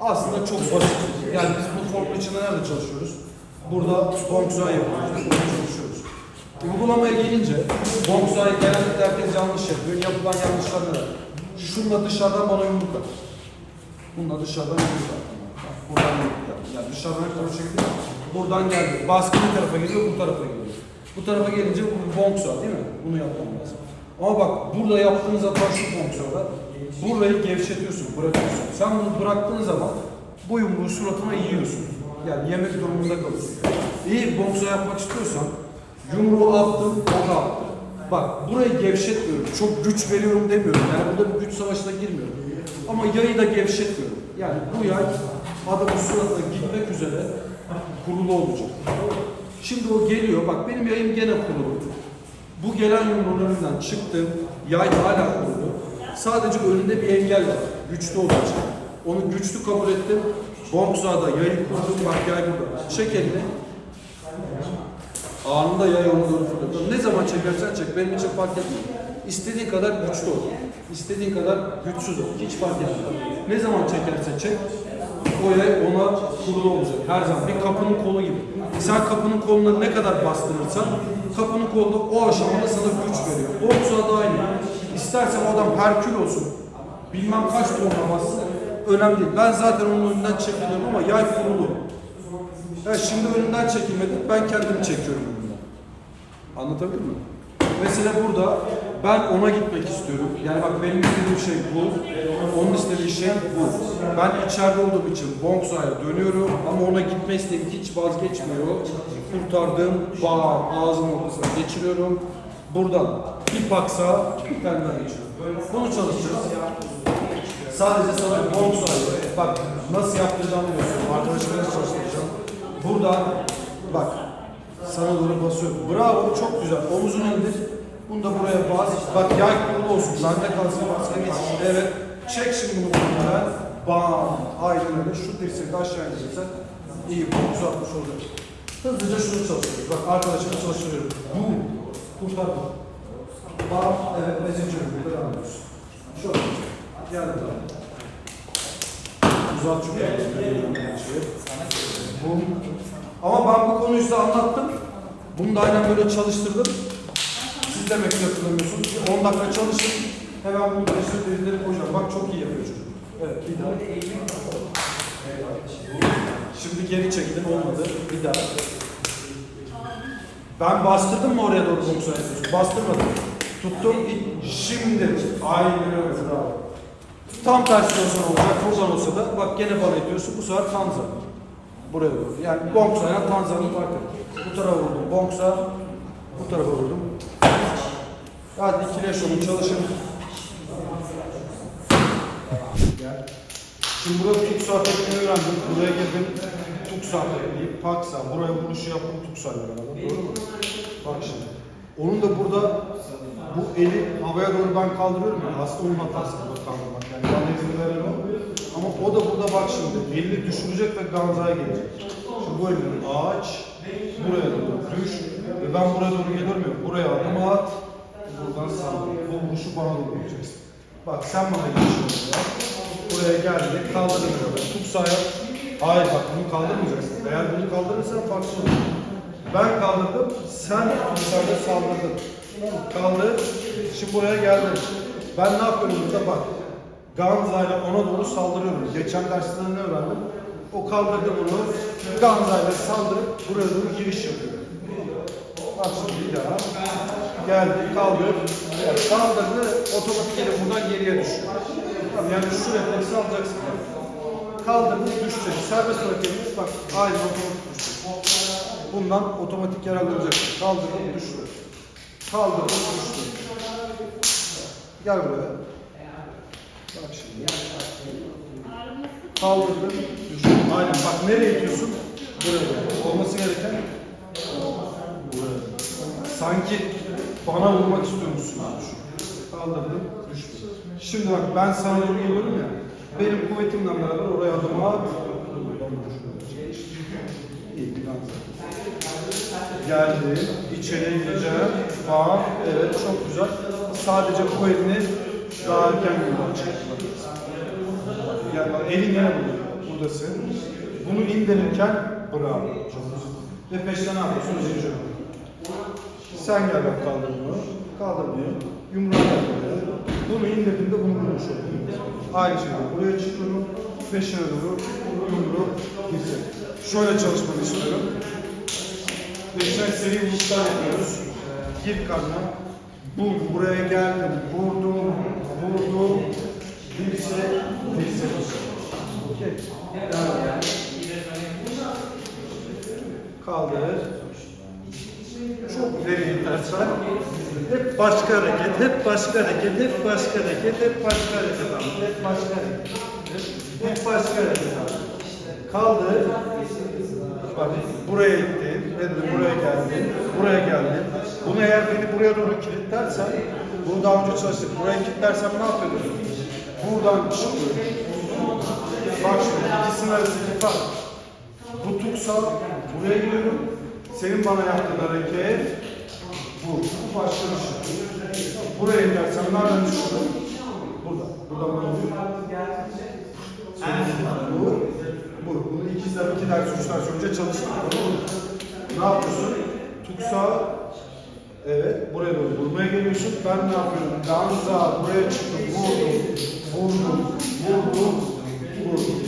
Aslında çok basit. Yani biz bu formun içinde nerede çalışıyoruz? Burada bonksuay yapıyoruz. Burada çalışıyoruz. Uygulamaya gelince bonksuay genellikle herkes yanlış yapıyor. Yapılan yanlışlar neler? Şununla dışarıdan bana yumruk at. Bununla dışarıdan yumruk at. Buradan yumruk at. Yani dışarıdan yukarı çekti. Buradan geldi. Baskı bir tarafa geliyor, bu tarafa geliyor. Bu tarafa gelince bu bonksuay değil mi? Bunu yapmam lazım. Ama bak burada yaptığınız hata şu bonksuayda. Burayı gevşetiyorsun, bırakıyorsun. Sen bunu bıraktığın zaman bu yumruğu suratına yiyorsun. Yani yemek durumunda kalıyorsun. İyi bir bonksa yapmak istiyorsan yumruğu attım, o da attı. Bak burayı gevşetmiyorum. Çok güç veriyorum demiyorum. Yani burada bir güç savaşına girmiyorum. Ama yayı da gevşetmiyorum. Yani bu yay adamın suratına gitmek üzere kurulu olacak. Şimdi o geliyor. Bak benim yayım gene kurulu. Bu gelen yumruğun önünden çıktım. Yay hala kurulu. Sadece önünde bir engel var. Güçlü olacak. Onu güçlü kabul ettim. Bonkzada yayı kurdum. Bak yay burada. Çek elini. Anında yay onu doğru fırlatıyor. Ne zaman çekersen çek. Benim için fark etmiyor. İstediğin kadar güçlü ol. İstediğin kadar güçsüz ol. Hiç fark etmiyor. Ne zaman çekerse çek. O yay ona kurulu olacak. Her zaman. Bir kapının kolu gibi. Sen kapının koluna ne kadar bastırırsan kapının kolu o aşamada sana güç veriyor. Boksa da aynı. İstersen o adam Herkül olsun. Bilmem kaç tonla bassın. Önemli değil. Ben zaten onun önünden çekiliyorum ama yay kurulu. Ya şimdi önümden çekilmedi, ben kendimi çekiyorum önümden. Anlatabildim mi? Mesela burada ben ona gitmek istiyorum. Yani bak benim istediğim şey bu, onun istediği şey bu. Ben içeride olduğum için Bongsa'ya dönüyorum ama ona gitme isteğim hiç vazgeçmiyor. Kurtardığım bağ ağzının ortasına geçiriyorum. Buradan bir paksa bir tane daha geçiyorum. Bunu çalışacağız. Sadece sana Bongsa'yı bak nasıl yaptıracağımı gösteriyorum. Arkadaşlarımla çalıştıracağım. Buradan bak sana doğru basıyorum. Bravo çok güzel. Omuzunu indir. Bunu da buraya bas. Bak yay kurulu olsun. Bende kalsın baskı geçsin. Evet. Çek şimdi bunu buraya. Bam. Aynen öyle. Şu dirseği de aşağı indirirsen iyi bir omuz atmış olacak. Hızlıca şunu çalışıyoruz. Bak arkadaşımı çalıştırıyorum. Bu. Kurtar bunu. Bam. Evet. Mezeciyorum. Devam ediyoruz. Şöyle. Geldi. Uzat çünkü. Bu. Ama ben bu konuyu size anlattım. Bunu da aynen böyle çalıştırdım. Siz demek ki hatırlamıyorsunuz. 10 dakika çalışın. Hemen bunu çalıştırıp dedim hocam bak çok iyi yapıyor çocuk. Evet bir daha. Şimdi geri çektim olmadı. Bir daha. Ben bastırdım mı oraya doğru boksör yapıyorsun? Bastırmadım. Tuttum. Şimdi. Aynen öyle. Bravo. Tam tersi olsa olacak. Buradan olsa da bak gene bana ediyorsun. Bu sefer Tanza. Buraya doğru. Yani ile Tanza'nın farkı. Bu tarafa vurdum. Bonksa bu tarafa vurdum. Hadi ikileş olun çalışın. Şimdi burada tuksa tekniğini öğrendim. Buraya girdim. Tuksa tekniği, paksa. Buraya vuruşu yaptım tuksayla beraber. Doğru mu? Bak şimdi. Onun da burada bu eli havaya doğru ben kaldırıyorum ya. Aslında onun hatası burada kaldırmak. Yani bana izin veren o. Ama o da burada bak şimdi. Elini düşürecek ve ganzaya gelecek. Şimdi bu elini aç. Buraya doğru düş. Ve ben buraya doğru geliyorum ya. Buraya adım at. Buradan saldır. Bu vuruşu bana doğru yapacaksın. Bak sen bana geçiyorsun ya. Buraya geldi. Kaldırdın böyle. Tut sağa. Hayır bak bunu kaldırmayacaksın. Eğer bunu kaldırırsan farklı olur. Ben kaldırdım. Sen dışarıda saldırdın. Kaldır. Şimdi buraya geldin. Ben ne yapıyorum burada bak. Ganza'yla ona doğru saldırıyorum. Geçen derslerde ne öğrendim? O kaldırdı bunu. Ganza'yla saldırıp buraya doğru giriş yapıyor. Bak bir daha. Geldi, kaldır. Evet, kaldırdı, otomatik yere buradan geriye düşüyor. Tamam, yani şu refleksi alacaksın. Kaldırdı, düşecek. Serbest bırakıyoruz. Bak, aynı otomatik düşecek. Bundan otomatik yararlanacak. Kaldırdı, düştü. Kaldırdı, düştü. Gel buraya. Bak şimdi. Kaldırdın, düştü. Aynen. Bak nereye itiyorsun? Buraya. Olması gereken buraya. Sanki bana vurmak istiyormuşsun düşün. Kaldırdım, düştü. Şimdi bak ben sana doğru geliyorum ya. Benim kuvvetimle beraber oraya adım at. İyi. Geldim, içeriye gireceğim. Bak, evet çok güzel. Sadece bu elini daha erken çektim. Yani elin yine burada. Buradasın. Bunu indirirken bravo. Ve peşten ne yapıyorsun? Zincir. Sen gel bak kaldır bunu. Kaldır bunu. Yumruğa gel. Bunu indirdiğinde bunu bulmuş oluyor. Aynı şekilde buraya çıkıyorum. Peşine doğru yumruğu gidecek. Şöyle çalışmanı istiyorum. Peşine seri vuruşlar yapıyoruz. Gir karnına. Bum, buraya geldim. Vurdum, Okey. Kaldır. Çok ileri gidersen hep başka hareket, hep başka hareket, hep başka hareket, hep başka hareket. Hep başka hareket. Hep başka hareket abi. Kaldır. Bak buraya gittin, ben de buraya geldim, buraya geldim. Bunu eğer beni buraya doğru kilitlersen, bunu daha önce çalıştık. Buraya kilitlersem ne yapıyordum? Buradan çıkıyorum. Bak şimdi ikisinin arasındaki fark. Bu tuksa buraya gidiyorum. Senin bana yaptığın hareket bu. Bu başka bir şey. Buraya gidersem nereden düşüyorum? Burada. Buradan böyle oluyor. Bu, bu. Bunu iki, ders- iki ders, üç ders önce çalıştık. Ne yapıyorsun? Tuksa Evet, buraya doğru vurmaya geliyorsun. Ben ne yapıyorum? Danza, buraya çıktım, vurdum, vurdum, vurdum, vurdum.